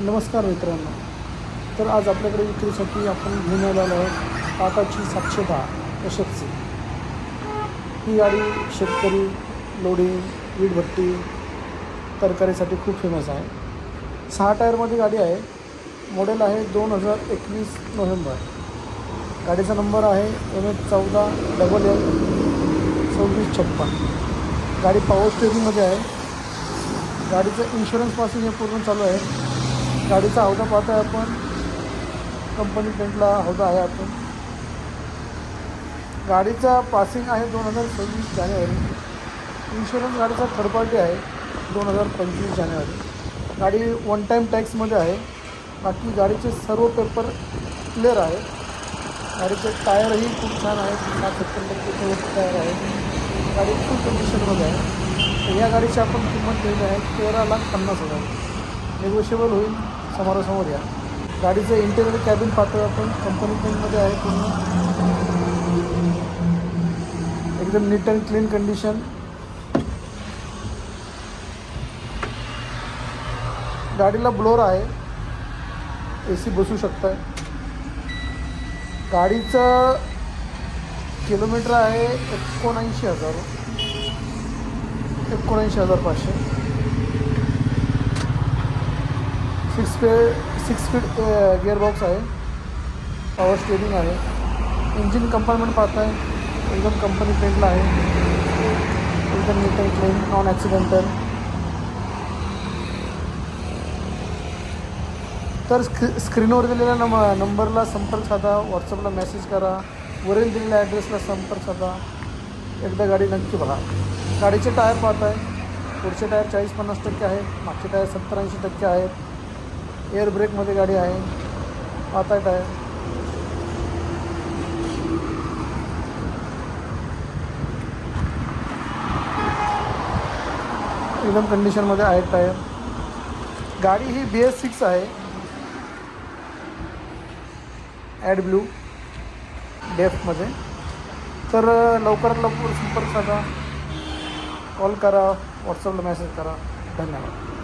नमस्कार मित्रांनो. तर आज आपल्याकडे विक्रीसाठी आपण घेऊन आलेलो आहोत टाटाची सातशे दहा एस ही गाडी शेतकरी लोडिंग वीटभट्टी तरकारीसाठी खूप फेमस आहे. सहा टायरमध्ये गाडी आहे. मॉडेल आहे दोन हजार एकवीस नोव्हेंबर. गाडीचा नंबर आहे एम एच चौदा डबल एल सव्वीस छप्पन. गाडी पॉवर स्टेरिंगमध्ये आहे. गाडीचं इन्शुरन्स पासिंग हे पूर्ण चालू आहे. गाडीचा हौदा पाहतो आहे आपण. कंपनी पेंटला हौदा आहे आपण गाडीचा पासिंग आहे दोन हजार सव्वीस जानेवारी. इन्शुरन्स गाडीचा थर्ड पार्टी आहे दोन हजार पंचवीस जानेवारी. गाडी वन टाईम टॅक्समध्ये आहे. बाकी गाडीचे सर्व पेपर क्लिअर आहे. गाडीचे टायरही खूप छान आहे. सात सत्तर टक्के टायर आहे. गाडी फुल कंडिशनमध्ये आहे. तर या गाडीची आपण किंमत दिली आहे तेरा लाख पन्नास हजार. निगोशिएबल होईल. समोरासमोर या. गाडीचं इंटेरियर कॅबिन पाहतोय आपण. कंपनी पेनमध्ये आहे पूर्ण. एकदम नीट अँड क्लीन कंडिशन गाडीला ब्लोअर आहे. ए सी बसू शकताय. गाडीचं किलोमीटर आहे एकोणऐंशी हजार. एकोणऐंशी हजार पाचशे. सिक्स सिक्स फीट गिअरबॉक्स आहे. पॉवर स्टेरिंग आहे. इंजिन कंपार्टमेंट पाहताय. एकदम कंपनी पेंटला आहे. एकदम नीट अँड क्लीन नॉन ॲक्सिडेंटल तर स्क्री स्क्रीनवर दिलेल्या नम नंबरला संपर्क साधा व्हॉट्सअपला मेसेज करा. वरील दिलेल्या ॲड्रेसला संपर्क साधा. एकदा गाडी नक्की बघा. गाडीचे टायर पाहताय. पुढचे टायर चाळीस पन्नास टक्के आहेत. मागचे टायर सत्तर ऐंशी टक्के आहेत. एअर ब्रेकमध्ये गाडी आहे. पाहताय टायर एकदम कंडिशनमध्ये आहेत टायर गाडी ही बी एस सिक्स आहे. ॲड ब्लू डेफमध्ये तर लवकरात लवकर संपर्क साधा. कॉल करा व्हॉट्सअपला मेसेज करा. धन्यवाद.